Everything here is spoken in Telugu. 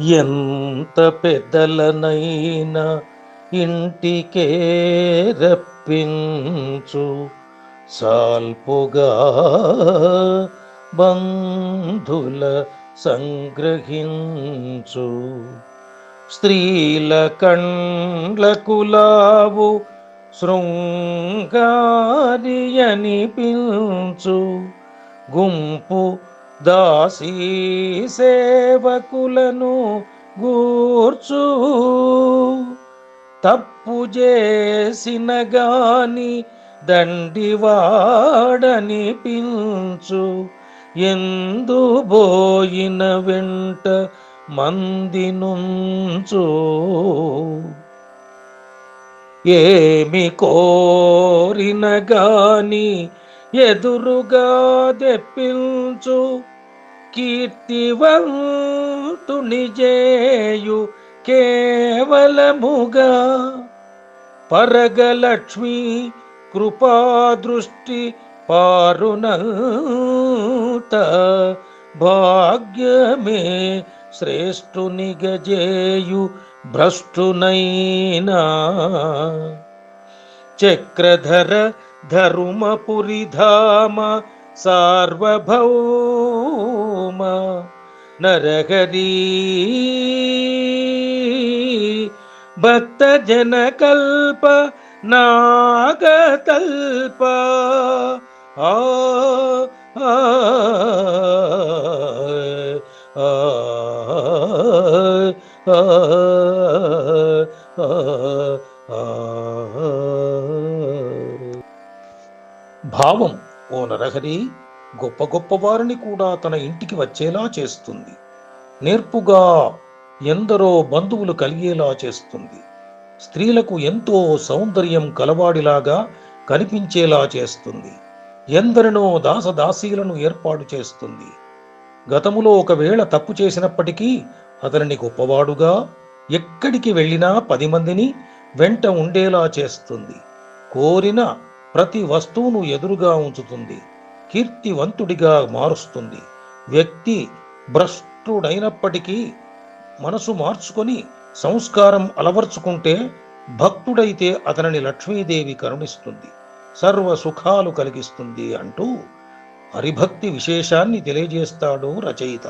ఎంత పెద్దలనైనా ఇంటికే రప్పించు. సాల్పుగా బంధుల సంగ్రహించు. స్త్రీల కండ్లకులావు శృంగారి అనిపించు గుంపు దాసీ సేవకులను గూర్చు తప్పు చేసిన గాని దండివాడనిపించు. ఎందు బోయిన వెంట మంది నుంచు. ఏమి కోరిన గాని ఎదురుగా తెప్పించు కీర్తివంతుని జేయు కేవలముగా. పరగలక్ష్మి కృపాదృష్టి పారునంత భాగ్యమే శ్రేష్ఠుని గజేయు భ్రష్టునైనా. చక్రధర ധർമ്മപുരിധാമ സാർവഭൗമ നരഹരീ. ഭക്തജനകൽപ നാഗതൽപ ആ ആ ആ ആ. భావం ఓ నరహరి గొప్ప గొప్ప వారిని కూడా తన ఇంటికి వచ్చేలా చేస్తుంది. నేర్పుగా ఎందరో బంధువులు కలిగేలా చేస్తుంది. స్త్రీలకు ఎంతో సౌందర్యం కలవాడిలాగా కనిపించేలా చేస్తుంది. ఎందరినో దాసదాసీలను ఏర్పాటు చేస్తుంది. గతములో ఒకవేళ తప్పు చేసినప్పటికీ అతనిని గొప్పవాడుగా ఎక్కడికి వెళ్ళినా పది మందిని వెంట ఉండేలా చేస్తుంది. కోరిన ప్రతి వస్తువును ఎదురుగా ఉంచుతుంది కీర్తివంతుడిగా మారుస్తుంది. వ్యక్తి భ్రష్టుడైనప్పటికీ మనసు మార్చుకొని సంస్కారం అలవర్చుకుంటే భక్తుడైతే అతనిని లక్ష్మీదేవి కరుణిస్తుంది సర్వ సుఖాలు కలిగిస్తుంది అంటూ హరిభక్తి విశేషాన్ని తెలియజేస్తాడు రచయిత.